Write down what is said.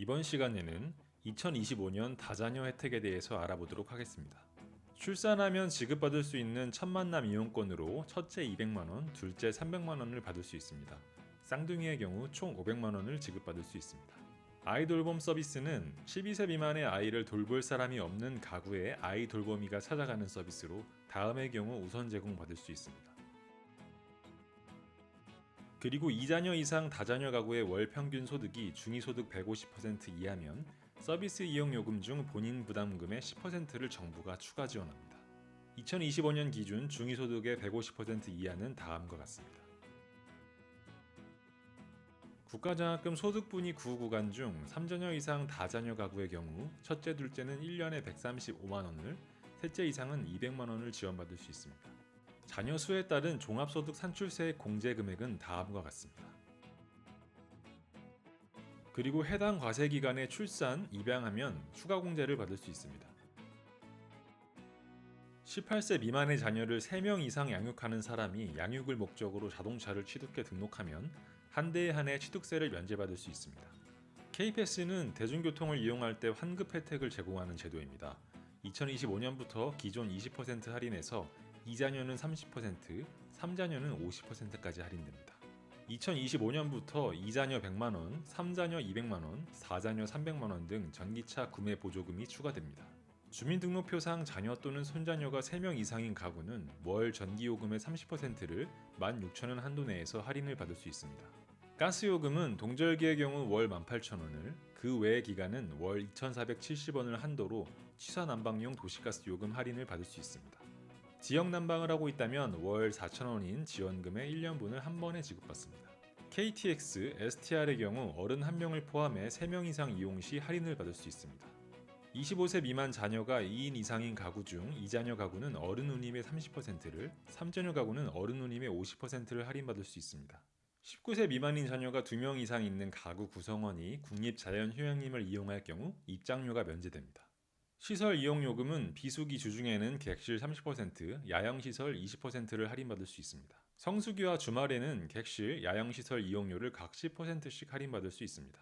이번 시간에는 2025년 다자녀 혜택에 대해서 알아보도록 하겠습니다. 출산하면 지급받을 수 있는 첫 만남 이용권으로 첫째 200만 원, 둘째 300만 원을 받을 수 있습니다. 쌍둥이의 경우 총 500만 원을 지급받을 수 있습니다. 아이 돌봄 서비스는 12세 미만의 아이를 돌볼 사람이 없는 가구에 아이 돌보미가 찾아가는 서비스로 다음의 경우 우선 제공받을 수 있습니다. 그리고 2자녀 이상 다자녀 가구의 월 평균 소득이 중위소득 150% 이하면 서비스 이용 요금 중 본인 부담금의 10%를 정부가 추가 지원합니다. 2025년 기준 중위소득의 150% 이하는 다음과 같습니다. 국가장학금 소득분위 구 구간 중 3자녀 이상 다자녀 가구의 경우 첫째, 둘째는 1년에 135만 원을, 셋째 이상은 200만 원을 지원받을 수 있습니다. 자녀 수에 따른 종합소득 산출세 공제 금액은 다음과 같습니다. 그리고 해당 과세 기간에 출산, 입양하면 추가 공제를 받을 수 있습니다. 18세 미만의 자녀를 3명 이상 양육하는 사람이 양육을 목적으로 자동차를 취득해 등록하면 한 대에 한해 취득세를 면제받을 수 있습니다. K패스는 대중교통을 이용할 때 환급 혜택을 제공하는 제도입니다. 2025년부터 기존 20% 할인에서 2자녀는 30%, 3자녀는 50%까지 할인됩니다. 2025년부터 2자녀 100만 원, 3자녀 200만 원, 4자녀 300만 원 등 전기차 구매 보조금이 추가됩니다. 주민등록표상 자녀 또는 손자녀가 3명 이상인 가구는 월 전기요금의 30%를 16,000원 한도 내에서 할인을 받을 수 있습니다. 가스요금은 동절기의 경우 월 18,000원을, 그 외의 기간은 월 2,470원을 한도로 취사 난방용 도시가스 요금 할인을 받을 수 있습니다. 지역 난방을 하고 있다면 월 4,000원인 지원금의 1년분을 한 번에 지급받습니다. KTX, STR의 경우 어른 1명을 포함해 3명 이상 이용 시 할인을 받을 수 있습니다. 25세 미만 자녀가 2인 이상인 가구 중 2자녀 가구는 어른 누님의 30%를, 3자녀 가구는 어른 누님의 50%를 할인받을 수 있습니다. 19세 미만인 자녀가 2명 이상 있는 가구 구성원이 국립자연휴양림을 이용할 경우 입장료가 면제됩니다. 시설 이용 요금은 비수기 주중에는 객실 30%, 야영 시설 20%를 할인받을 수 있습니다. 성수기와 주말에는 객실, 야영 시설 이용료를 각 10%씩 할인받을 수 있습니다.